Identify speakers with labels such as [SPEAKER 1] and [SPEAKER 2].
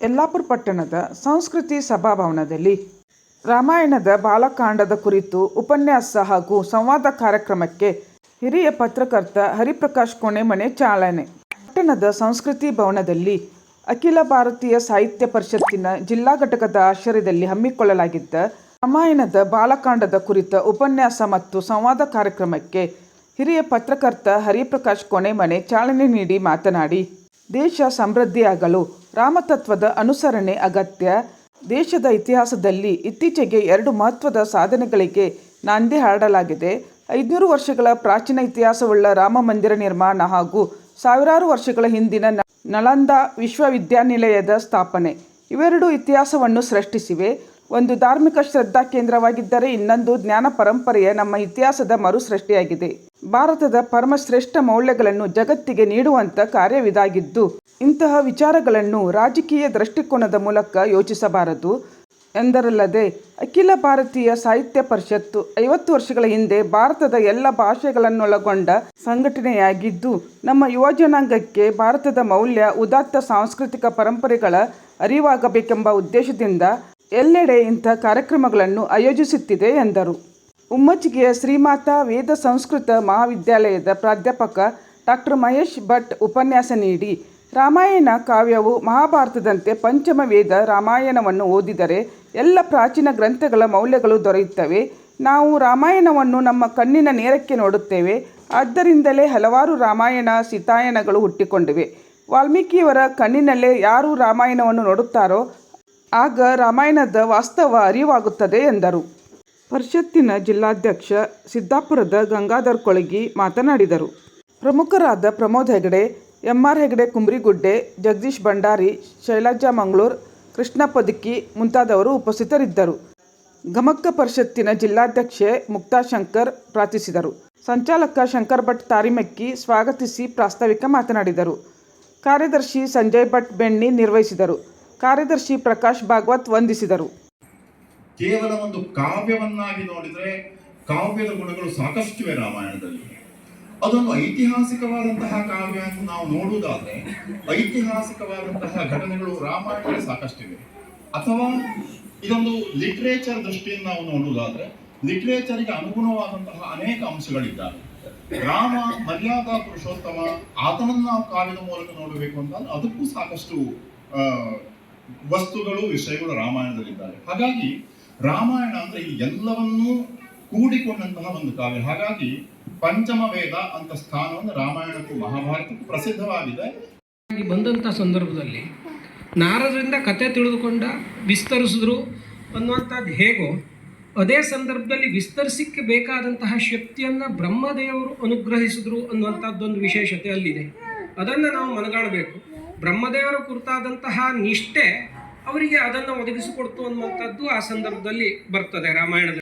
[SPEAKER 1] ಯಲ್ಲಾಪುರ ಪಟ್ಟಣದ ಸಂಸ್ಕೃತಿ ಸಭಾಭವನದಲ್ಲಿ ರಾಮಾಯಣದ ಬಾಲಕಾಂಡದ ಕುರಿತು ಉಪನ್ಯಾಸ ಹಾಗೂ ಸಂವಾದ ಕಾರ್ಯಕ್ರಮಕ್ಕೆ ಹಿರಿಯ ಪತ್ರಕರ್ತ ಹರಿಪ್ರಕಾಶ್ ಕೋಣೆಮನೆ ಚಾಲನೆ. ಪಟ್ಟಣದ ಸಂಸ್ಕೃತಿ ಭವನದಲ್ಲಿ ಅಖಿಲ ಭಾರತೀಯ ಸಾಹಿತ್ಯ ಪರಿಷತ್ತಿನ ಜಿಲ್ಲಾ ಘಟಕದ ಆಶ್ರಯದಲ್ಲಿ ಹಮ್ಮಿಕೊಳ್ಳಲಾಗಿದ್ದ ರಾಮಾಯಣದ ಬಾಲಕಾಂಡದ ಕುರಿತ ಉಪನ್ಯಾಸ ಮತ್ತು ಸಂವಾದ ಕಾರ್ಯಕ್ರಮಕ್ಕೆ ಹಿರಿಯ ಪತ್ರಕರ್ತ ಹರಿಪ್ರಕಾಶ್ ಕೋಣೆಮನೆ ಚಾಲನೆ ನೀಡಿ ಮಾತನಾಡಿ, ದೇಶ ಸಮೃದ್ಧಿಯಾಗಲು ರಾಮತತ್ವದ ಅನುಸರಣೆ ಅಗತ್ಯ. ದೇಶದ ಇತಿಹಾಸದಲ್ಲಿ ಇತ್ತೀಚೆಗೆ ಎರಡು ಮಹತ್ವದ ಸಾಧನೆಗಳಿಗೆ ನಾಂದಿ ಹಾಡಲಾಗಿದೆ. ಐದುನೂರು ವರ್ಷಗಳ ಪ್ರಾಚೀನ ಇತಿಹಾಸವುಳ್ಳ ರಾಮ ಮಂದಿರ ನಿರ್ಮಾಣ ಹಾಗೂ ಸಾವಿರಾರು ವರ್ಷಗಳ ಹಿಂದಿನ ನಳಂದ ವಿಶ್ವವಿದ್ಯಾನಿಲಯದ ಸ್ಥಾಪನೆ. ಇವೆರಡು ಇತಿಹಾಸವನ್ನು ಸೃಷ್ಟಿಸಿವೆ. ಒಂದು ಧಾರ್ಮಿಕ ಶ್ರದ್ಧಾ ಕೇಂದ್ರವಾಗಿದ್ದರೆ ಇನ್ನೊಂದು ಜ್ಞಾನ ಪರಂಪರೆಯ ನಮ್ಮ ಇತಿಹಾಸದ ಮರು ಸೃಷ್ಟಿಯಾಗಿದೆ ಭಾರತದ ಪರಮಶ್ರೇಷ್ಠ ಮೌಲ್ಯಗಳನ್ನು ಜಗತ್ತಿಗೆ ನೀಡುವಂಥ ಕಾರ್ಯವಿದಾಗಿದ್ದು, ಇಂತಹ ವಿಚಾರಗಳನ್ನು ರಾಜಕೀಯ ದೃಷ್ಟಿಕೋನದ ಮೂಲಕ ಯೋಚಿಸಬಾರದು ಎಂದರಲ್ಲದೆ, ಅಖಿಲ ಭಾರತೀಯ ಸಾಹಿತ್ಯ ಪರಿಷತ್ತು ಐವತ್ತು ವರ್ಷಗಳ ಹಿಂದೆ ಭಾರತದ ಎಲ್ಲ ಭಾಷೆಗಳನ್ನೊಳಗೊಂಡ ಸಂಘಟನೆಯಾಗಿದ್ದು, ನಮ್ಮ ಯುವಜನಾಂಗಕ್ಕೆ ಭಾರತದ ಮೌಲ್ಯ, ಉದಾತ್ತ ಸಾಂಸ್ಕೃತಿಕ ಪರಂಪರೆಗಳ ಅರಿವಾಗಬೇಕೆಂಬ ಉದ್ದೇಶದಿಂದ ಎಲ್ಲೆಡೆ ಇಂಥ ಕಾರ್ಯಕ್ರಮಗಳನ್ನು ಆಯೋಜಿಸುತ್ತಿದೆ ಎಂದರು. ಉಮ್ಮಚ್ಚಿಗೆಯ ಶ್ರೀಮಾತಾ ವೇದ ಸಂಸ್ಕೃತ ಮಹಾವಿದ್ಯಾಲಯದ ಪ್ರಾಧ್ಯಾಪಕ ಡಾಕ್ಟರ್ ಮಹೇಶ್ ಭಟ್ ಉಪನ್ಯಾಸ ನೀಡಿ, ರಾಮಾಯಣ ಕಾವ್ಯವು ಮಹಾಭಾರತದಂತೆ ಪಂಚಮ ವೇದ ರಾಮಾಯಣವನ್ನು ಓದಿದರೆ ಎಲ್ಲ ಪ್ರಾಚೀನ ಗ್ರಂಥಗಳ ಮೌಲ್ಯಗಳು ದೊರೆಯುತ್ತವೆ. ನಾವು ರಾಮಾಯಣವನ್ನು ನಮ್ಮ ಕಣ್ಣಿನ ನೇರಕ್ಕೆ ನೋಡುತ್ತೇವೆ. ಆದ್ದರಿಂದಲೇ ಹಲವಾರು ರಾಮಾಯಣ ಸೀತಾಯನಗಳು ಹುಟ್ಟಿಕೊಂಡಿವೆ. ವಾಲ್ಮೀಕಿಯವರ ಕಣ್ಣಿನಲ್ಲೇ ಯಾರು ರಾಮಾಯಣವನ್ನು ನೋಡುತ್ತಾರೋ, ಆಗ ರಾಮಾಯಣದ ವಾಸ್ತವ ಅರಿವಾಗುತ್ತದೆ ಎಂದರು. ಪರಿಷತ್ತಿನ ಜಿಲ್ಲಾಧ್ಯಕ್ಷ ಸಿದ್ದಾಪುರದ ಗಂಗಾಧರ್ ಕೊಳಗಿ ಮಾತನಾಡಿದರು. ಪ್ರಮುಖರಾದ ಪ್ರಮೋದ್ ಹೆಗಡೆ, ಎಂಆರ್ ಹೆಗಡೆ ಕುಂಬ್ರಿಗುಡ್ಡೆ, ಜಗದೀಶ್ ಭಂಡಾರಿ, ಶೈಲಜಾ ಮಂಗಳೂರು, ಕೃಷ್ಣ ಪದಕಿ ಮುಂತಾದವರು ಉಪಸ್ಥಿತರಿದ್ದರು. ಗಮಕ್ಕ ಪರಿಷತ್ತಿನ ಜಿಲ್ಲಾಧ್ಯಕ್ಷೆ ಮುಕ್ತಾ ಶಂಕರ್ ಪ್ರಾರ್ಥಿಸಿದರು. ಸಂಚಾಲಕ ಶಂಕರ್ ಭಟ್ ತಾರಿಮಕ್ಕಿ ಸ್ವಾಗತಿಸಿ ಪ್ರಾಸ್ತಾವಿಕ ಮಾತನಾಡಿದರು. ಕಾರ್ಯದರ್ಶಿ ಸಂಜಯ್ ಭಟ್ ಬೆಣ್ಣಿ ನಿರ್ವಹಿಸಿದರು. ಕಾರ್ಯದರ್ಶಿ ಪ್ರಕಾಶ್ ಭಾಗವತ್ ವಂದಿಸಿದರು.
[SPEAKER 2] ಕೇವಲ ಒಂದು ಕಾವ್ಯವನ್ನಾಗಿ ನೋಡಿದರೆ ಕಾವ್ಯದ ಗುಣಗಳು ಸಾಕಷ್ಟಿವೆ ರಾಮಾಯಣದಲ್ಲಿ. ಅದೊಂದು ಐತಿಹಾಸಿಕವಾದಂತಹ ಕಾವ್ಯ ಅಂತ ನಾವು ನೋಡುವುದಾದ್ರೆ ಐತಿಹಾಸಿಕವಾದಂತಹ ಘಟನೆಗಳು ರಾಮಾಯಣದಲ್ಲಿ ಸಾಕಷ್ಟಿವೆ. ಅಥವಾ ಇದೊಂದು ಲಿಟ್ರೇಚರ್ ದೃಷ್ಟಿಯಿಂದ ನಾವು ನೋಡುವುದಾದ್ರೆ ಲಿಟ್ರೇಚರ್ಗೆ ಅನುಗುಣವಾದಂತಹ ಅನೇಕ ಅಂಶಗಳಿದ್ದಾವೆ. ರಾಮ, ಮರ್ಯಾದಾ ಪುರುಷೋತ್ತಮ, ಆತನನ್ನು ನಾವು ಕಾವ್ಯದ ಮೂಲಕ ನೋಡಬೇಕು ಅಂತ ಅದಕ್ಕೂ ಸಾಕಷ್ಟು ವಸ್ತುಗಳು, ವಿಷಯಗಳು ರಾಮಾಯಣದಲ್ಲಿದ್ದಾರೆ ಹಾಗಾಗಿ ರಾಮಾಯಣ ಅಂದ್ರೆ ಇಲ್ಲಿ ಎಲ್ಲವನ್ನೂ ಕೂಡಿಕೊಂಡಂತಹ ಒಂದು ಕಾವ್ಯ. ಹಾಗಾಗಿ ಪಂಚಮ ವೇದ ಅಂತ ಸ್ಥಾನವನ್ನು ರಾಮಾಯಣಕ್ಕೂ ಮಹಾಭಾರತಕ್ಕೂ ಪ್ರಸಿದ್ಧವಾಗಿದೆ.
[SPEAKER 3] ಬಂದಂಥ ಸಂದರ್ಭದಲ್ಲಿ ನಾರದರಿಂದ ಕತೆ ತಿಳಿದುಕೊಂಡ ವಿಸ್ತರಿಸಿದ್ರು ಅನ್ನುವಂಥದ್ದು ಹೇಗೋ, ಅದೇ ಸಂದರ್ಭದಲ್ಲಿ ವಿಸ್ತರಿಸಿಕ್ಕೆ ಬೇಕಾದಂತಹ ಶಕ್ತಿಯನ್ನು ಬ್ರಹ್ಮದೇವರು ಅನುಗ್ರಹಿಸಿದ್ರು ಅನ್ನುವಂಥದ್ದೊಂದು ವಿಶೇಷತೆ ಅಲ್ಲಿದೆ. ಅದನ್ನು ನಾವು ಮನಗಾಣಬೇಕು ಬ್ರಹ್ಮದೇವರ ಕುರಿತಾದಂತಹ ನಿಷ್ಠೆ ಅವರಿಗೆ ಅದನ್ನು ಒದಗಿಸಿಕೊಡ್ತು ಅನ್ನುವಂಥದ್ದು ಆ ಸಂದರ್ಭದಲ್ಲಿ ಬರ್ತದೆ ರಾಮಾಯಣದಲ್ಲಿ.